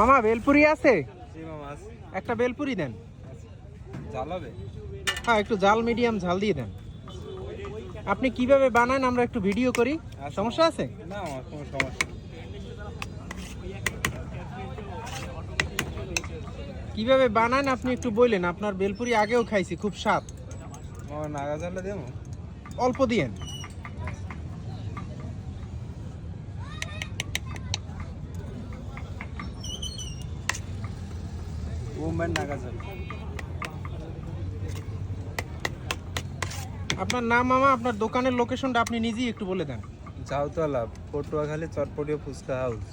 মামা বেলপুরি আছে? একটা বেলপুরি দেন। হ্যাঁ একটু জাল মিডিয়াম ঝাল দিয়ে দেন। আপনি কীভাবে বানান আমরা একটু ভিডিও করি। সমস্যা আছে? না আমার কোনো সমস্যা কীভাবে বানান আপনি একটু বললেন আপনার বেলপুরি আগেও খাইছি খুব স্বাদ। নাগা জ্বালা দেবো? অল্প দিয়েন। বোম্বাই আপনার নাম মামা আপনার দোকানের লোকেশনটা আপনি নিজেই একটু বলে দেন। জাউতলা পটুয়াখালী চটপটিয়া ফুচকা হাউস।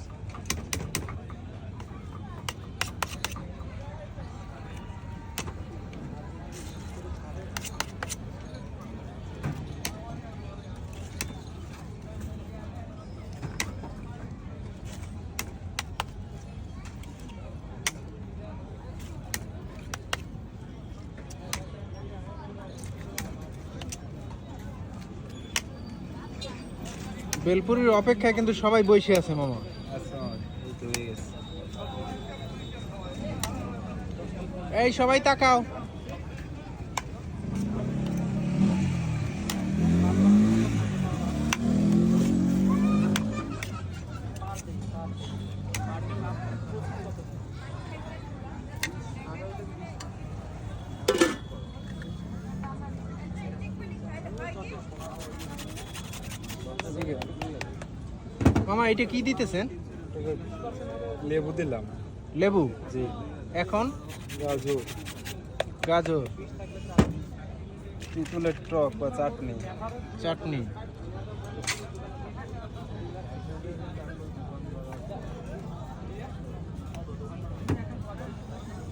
বেলপুরির অপেক্ষায় কিন্তু সবাই বসে আছে মামা। এই সবাই তাকাও। মামা এটা কি দিতেছেন? লেবু দিলাম। লেবু? জি। এখন? গাজর। গাজর। তেঁতুলের টক বা চাটনি। চাটনি।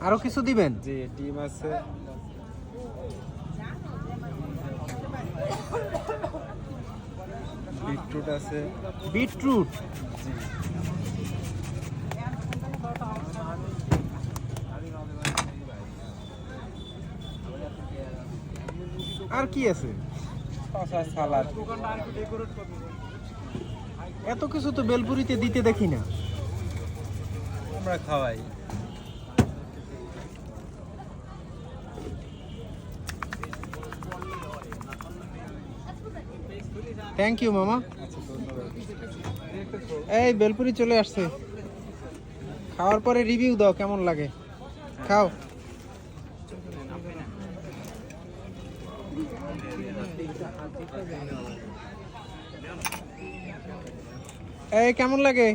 আরও কিছু দিবেন? জি ডিম আছে। বিটরুট আছে। বিটরুট? জি আর কি আছে? সালাদ এত কিছু তো বেলপুরিতে দিতে দেখি না। আমরা খাওয়াই। থ্যাংক ইউ মামা। এই, বেলপুরি চলে আসছে। খাওয়ার পরে রিভিউ দাও, কেমন লাগে? খাও। এই, কেমন লাগে?